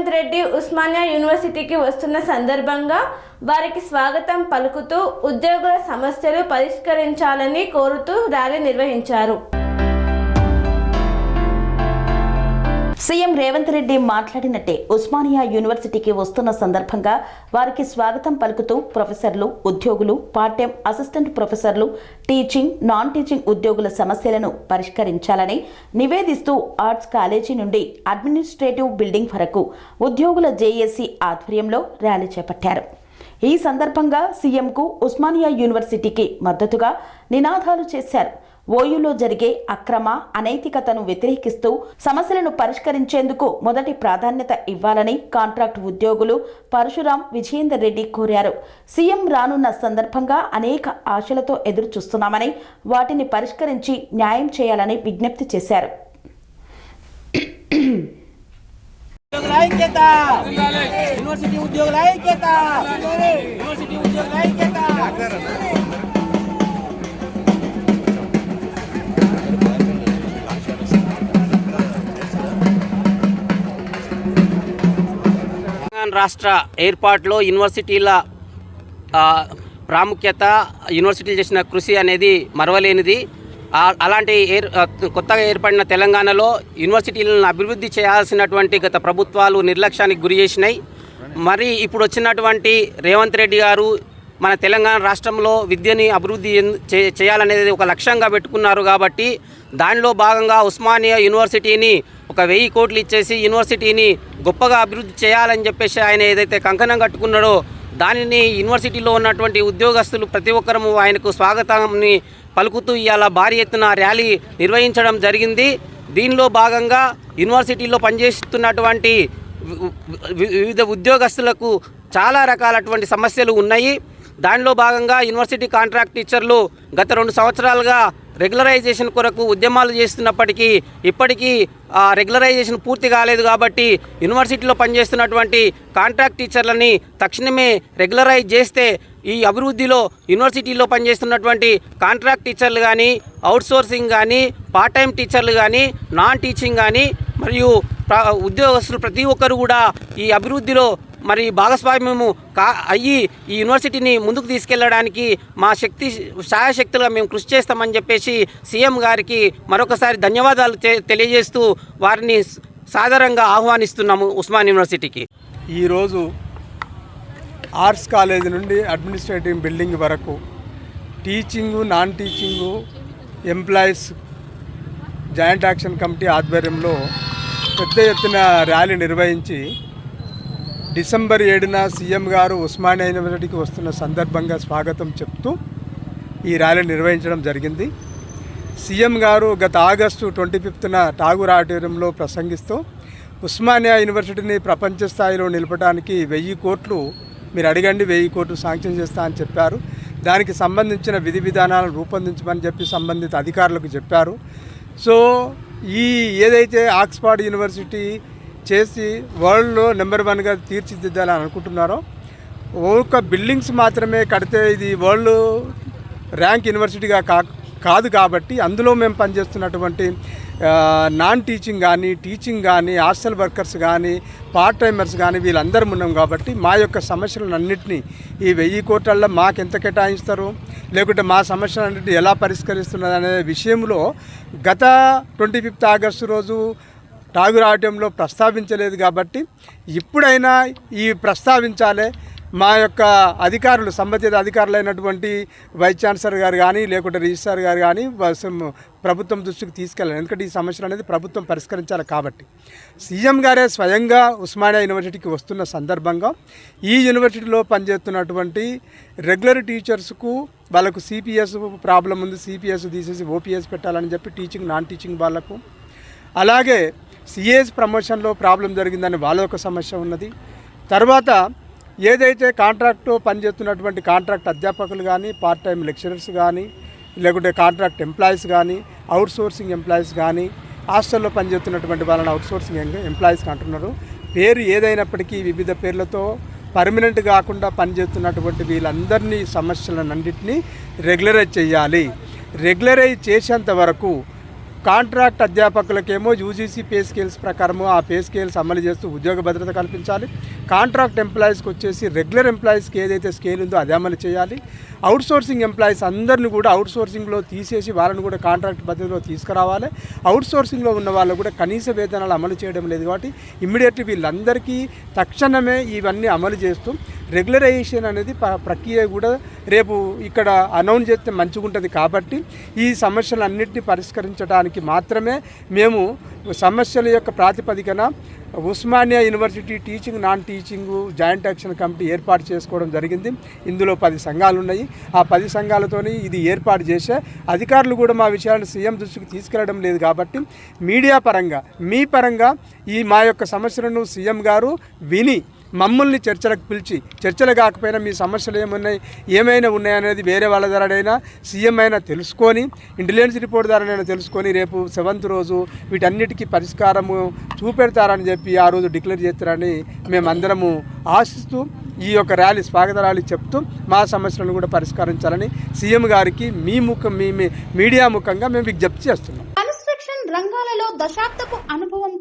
రేవంత్ రెడ్డి ఉస్మానియా యూనివర్సిటీకి వస్తున్న సందర్భంగా వారికి స్వాగతం పలుకుతూ ఉద్యోగుల సమస్యలు పరిష్కరించాలని కోరుతూ ర్యాలీ నిర్వహించారు. సీఎం రేవంత్ రెడ్డి మాట్లాడినట్టే ఉస్మానియా యూనివర్సిటీకి వస్తున్న సందర్భంగా వారికి స్వాగతం పలుకుతూ ప్రొఫెసర్లు ఉద్యోగులు పార్ట్ టైం అసిస్టెంట్ ప్రొఫెసర్లు టీచింగ్ నాన్ టీచింగ్ ఉద్యోగుల సమస్యలను పరిష్కరించాలని నివేదిస్తూ ఆర్ట్స్ కాలేజీ నుండి అడ్మినిస్ట్రేటివ్ బిల్డింగ్ వరకు ఉద్యోగుల జేఏసీ ఆధ్వర్యంలో ర్యాలీ చేపట్టారు. ఈ సందర్భంగా సీఎంకు ఉస్మానియా యూనివర్సిటీకి మద్దతుగా నినాదాలు చేశారు. ఓయూలో జరిగే అక్రమ అనైతికతను వ్యతిరేకిస్తూ సమస్యలను పరిష్కరించేందుకు మొదటి ప్రాధాన్యత ఇవ్వాలని కాంట్రాక్ట్ ఉద్యోగులు పరశురాం విజయేందర్ రెడ్డి కోరారు. సీఎం రానున్న సందర్భంగా అనేక ఆశలతో ఎదురు చూస్తున్నామని వాటిని పరిష్కరించి న్యాయం చేయాలని విజ్ఞప్తి చేశారు. యూనివర్సిటీ ఉద్యోగుల ఐక్యత! యూనివర్సిటీ ఉద్యోగుల ఐక్యత! తెలంగాణ రాష్ట్ర ఏర్పాటులో యూనివర్సిటీల ప్రాముఖ్యత యూనివర్సిటీలు చేసిన కృషి అనేది మరవలేనిది. అలాంటి ఏర్ కొత్తగా ఏర్పడిన తెలంగాణలో యూనివర్సిటీలను అభివృద్ధి చేయాల్సినటువంటి గత ప్రభుత్వాలు నిర్లక్ష్యానికి గురి చేసినాయి. మరి ఇప్పుడు వచ్చినటువంటి రేవంత్ రెడ్డి గారు మన తెలంగాణ రాష్ట్రంలో విద్యని అభివృద్ధి చేయాలనేది ఒక లక్ష్యంగా పెట్టుకున్నారు కాబట్టి దానిలో భాగంగా ఉస్మానియా యూనివర్సిటీని ఒక వెయ్యి కోట్లు ఇచ్చేసి యూనివర్సిటీని గొప్పగా అభివృద్ధి చేయాలని చెప్పేసి ఆయన ఏదైతే కంకణం కట్టుకున్నాడో దానిని యూనివర్సిటీలో ఉన్నటువంటి ఉద్యోగస్తులు ప్రతి ఒక్కరము ఆయనకు స్వాగతాన్ని పలుకుతూ ఇవాళ భారీ ఎత్తున ర్యాలీ నిర్వహించడం జరిగింది. దీనిలో భాగంగా యూనివర్సిటీలో పనిచేస్తున్నటువంటి వివిధ ఉద్యోగస్తులకు చాలా రకాలటువంటి సమస్యలు ఉన్నాయి. దానిలో భాగంగా యూనివర్సిటీ కాంట్రాక్ట్ టీచర్లు గత రెండు సంవత్సరాలుగా రెగ్యులరైజేషన్ కొరకు ఉద్యమాలు చేస్తున్నప్పటికీ ఇప్పటికీ ఆ రెగ్యులరైజేషన్ పూర్తి కాలేదు కాబట్టి యూనివర్సిటీలో పనిచేస్తున్నటువంటి కాంట్రాక్ట్ టీచర్లని తక్షణమే రెగ్యులరైజ్ చేస్తే ఈ అభివృద్ధిలో యూనివర్సిటీలో పనిచేస్తున్నటువంటి కాంట్రాక్ట్ టీచర్లు కానీ అవుట్సోర్సింగ్ కానీ పార్ట్ టైం టీచర్లు కానీ నాన్ టీచింగ్ కానీ మరియు ప్ర- ఉద్యోగస్తులు ప్రతి ఒక్కరు కూడా ఈ అభివృద్ధిలో మరి భాగస్వామ్యము కా అయ్యి ఈ యూనివర్సిటీని ముందుకు తీసుకెళ్ళడానికి మా శక్తి శాయశక్తులుగా మేము కృషి చేస్తామని చెప్పేసి సీఎం గారికి మరొకసారి ధన్యవాదాలు తె- తెలియజేస్తూ వారిని సాధారణంగా ఆహ్వానిస్తున్నాము ఉస్మాన్ యూనివర్సిటీకి. ఈరోజు ఆర్ట్స్ కాలేజ్ నుండి అడ్మినిస్ట్రేటివ్ బిల్డింగ్ వరకు teaching non teaching employees joint action committee ఆధ్వర్యంలో పెద్ద ఎత్తున ర్యాలీ నిర్వహించి డిసెంబర్ ఏడున సీఎం గారు ఉస్మానియా యూనివర్సిటీకి వస్తున్న సందర్భంగా స్వాగతం చెప్తూ ఈ ర్యాలీ నిర్వహించడం జరిగింది. సీఎం గారు గత ఆగస్టు ట్వంటీ ఫిఫ్త్న ఠాగూర్ ఆడిటోరియంలో ప్రసంగిస్తూ ఉస్మానియా యూనివర్సిటీని ప్రపంచ స్థాయిలో నిలపడానికి వెయ్యి కోట్లు మీరు అడగండి వెయ్యి కోట్లు శాంక్షన్ చేస్తా అని చెప్పారు. దానికి సంబంధించిన విధి విధానాలను రూపొందించమని చెప్పి సంబంధిత అధికారులకు చెప్పారు. సో ఈ ఏదైతే ఆక్స్ఫర్డ్ యూనివర్సిటీ చేసి వరల్డ్లో నెంబర్ వన్గా తీర్చిదిద్దాలని అనుకుంటున్నారో ఒక బిల్డింగ్స్ మాత్రమే కడితే ఇది వరల్డ్ ర్యాంక్ యూనివర్సిటీగా కా కాదు కాబట్టి అందులో మేము పనిచేస్తున్నటువంటి నాన్ టీచింగ్ కానీ టీచింగ్ కానీ హాస్టల్ వర్కర్స్ కానీ పార్ట్ టైమర్స్ కానీ వీళ్ళందరం ఉన్నాం కాబట్టి మా యొక్క సమస్యలను అన్నింటినీ ఈ వెయ్యి కోట్లల్లో మాకు ఎంత కేటాయిస్తారు లేకుంటే మా సమస్యలన్నింటినీ ఎలా పరిష్కరిస్తున్నది అనే విషయంలో గత ట్వంటీ ఫిఫ్త్ ఆగస్టు రోజు ఠాగూర్ ఆటంలో ప్రస్తావించలేదు కాబట్టి ఇప్పుడైనా ఈ ప్రస్తావించాలే. మా యొక్క అధికారులు సంబంధిత అధికారులైనటువంటి వైస్ ఛాన్సలర్ గారు కానీ లేకుంటే రిజిస్ట్రార్ గారు కానీ ప్రభుత్వం దృష్టికి తీసుకెళ్ళాలి. ఎందుకంటే ఈ సమస్యలు అనేది ప్రభుత్వం పరిష్కరించాలి కాబట్టి. సీఎం గారే స్వయంగా ఉస్మానియా యూనివర్సిటీకి వస్తున్న సందర్భంగా ఈ యూనివర్సిటీలో పనిచేస్తున్నటువంటి రెగ్యులర్ టీచర్స్కు వాళ్ళకు సిపిఎస్ ప్రాబ్లం ఉంది సిపిఎస్ తీసేసి ఓపీఎస్ పెట్టాలని చెప్పి టీచింగ్ నాన్ టీచింగ్ వాళ్ళకు. అలాగే సిఏస్ ప్రమోషన్లో ప్రాబ్లం జరిగిందని వాళ్ళ ఒక సమస్య ఉన్నది. తర్వాత ఏదైతే కాంట్రాక్టు పనిచేస్తున్నటువంటి కాంట్రాక్ట్ అధ్యాపకులు కానీ పార్ట్ టైం లెక్చరర్స్ కానీ లేకుంటే కాంట్రాక్ట్ ఎంప్లాయీస్ కానీ అవుట్ సోర్సింగ్ ఎంప్లాయీస్ కానీ హాస్టల్లో పనిచేస్తున్నటువంటి వాళ్ళని అవుట్ సోర్సింగ్ ఎంప్లాయీస్కి అంటున్నారు. పేరు ఏదైనప్పటికీ వివిధ పేర్లతో పర్మనెంట్ కాకుండా పనిచేస్తున్నటువంటి వీళ్ళందరినీ సమస్యలన్నింటినీ రెగ్యులరైజ్ చేయాలి. రెగ్యులరైజ్ చేసేంత వరకు కాంట్రాక్ట్ అధ్యాపకులకేమో యూజీసీ పే స్కేల్స్ ప్రకారము ఆ పే స్కేల్స్ అమలు చేస్తూ ఉద్యోగ భద్రత కల్పించాలి. కాంట్రాక్ట్ ఎంప్లాయీస్కి వచ్చేసి రెగ్యులర్ ఎంప్లాయీస్కి ఏదైతే స్కేల్ ఉందో అది అమలు చేయాలి. అవుట్ సోర్సింగ్ ఎంప్లాయీస్ అందరిని కూడా అవుట్ సోర్సింగ్లో తీసేసి వాళ్ళని కూడా కాంట్రాక్ట్ పద్ధతిలో తీసుకురావాలి. అవుట్ సోర్సింగ్లో ఉన్న వాళ్ళు కూడా కనీస వేతనాలు అమలు చేయడం లేదు కాబట్టి ఇమ్మీడియట్లీ వీళ్ళందరికీ తక్షణమే ఇవన్నీ అమలు చేస్తూ రెగ్యులరైజేషన్ అనేది ప- ప్రక్రియ కూడా రేపు ఇక్కడ అనౌన్స్ చేస్తే మంచిగుంటుంది కాబట్టి ఈ సమస్యలన్నింటినీ పరిష్కరించడానికి మాత్రమే మేము సమస్యల యొక్క ప్రాతిపదికన Osmania university teaching non teaching joint action committee ఏర్పాటు చేసుకోవడం జరిగింది. ఇందులో పది సంఘాలు ఉన్నాయి ఆ పది సంఘాలతోని ఇది ఏర్పాటు చేసే అధికారులు కూడా మా విషయాలను సీఎం దృష్టికి తీసుకెళ్ళడం లేదు కాబట్టి మీడియా పరంగా మీ పరంగా ఈ మా యొక్క సమస్యలను సీఎం గారు విని మమ్మల్ని చర్చలకు పిలిచి చర్చలు కాకపోయినా మీ సమస్యలు ఏమున్నాయి ఏమైనా ఉన్నాయనేది వేరే వాళ్ళ ద్వారానైనా సీఎం అయినా తెలుసుకొని ఇంటెలిజెన్స్ రిపోర్ట్ ద్వారానైనా తెలుసుకొని రేపు సెవెంత్ రోజు వీటన్నిటికీ పరిష్కారము చూపెడతారని చెప్పి ఆ రోజు డిక్లేర్ చేస్తారని మేమందరము ఆశిస్తూ ఈ యొక్క ర్యాలీ స్వాగత ర్యాలీ చెప్తూ మా సమస్యలను కూడా పరిష్కరించాలని సీఎం గారికి మీ ముఖం మీ మీడియా ముఖంగా మేము విజ్ఞప్తి చేస్తున్నాం. కన్స్ట్రక్షన్ రంగాలలో దశాబ్దపు అనుభవం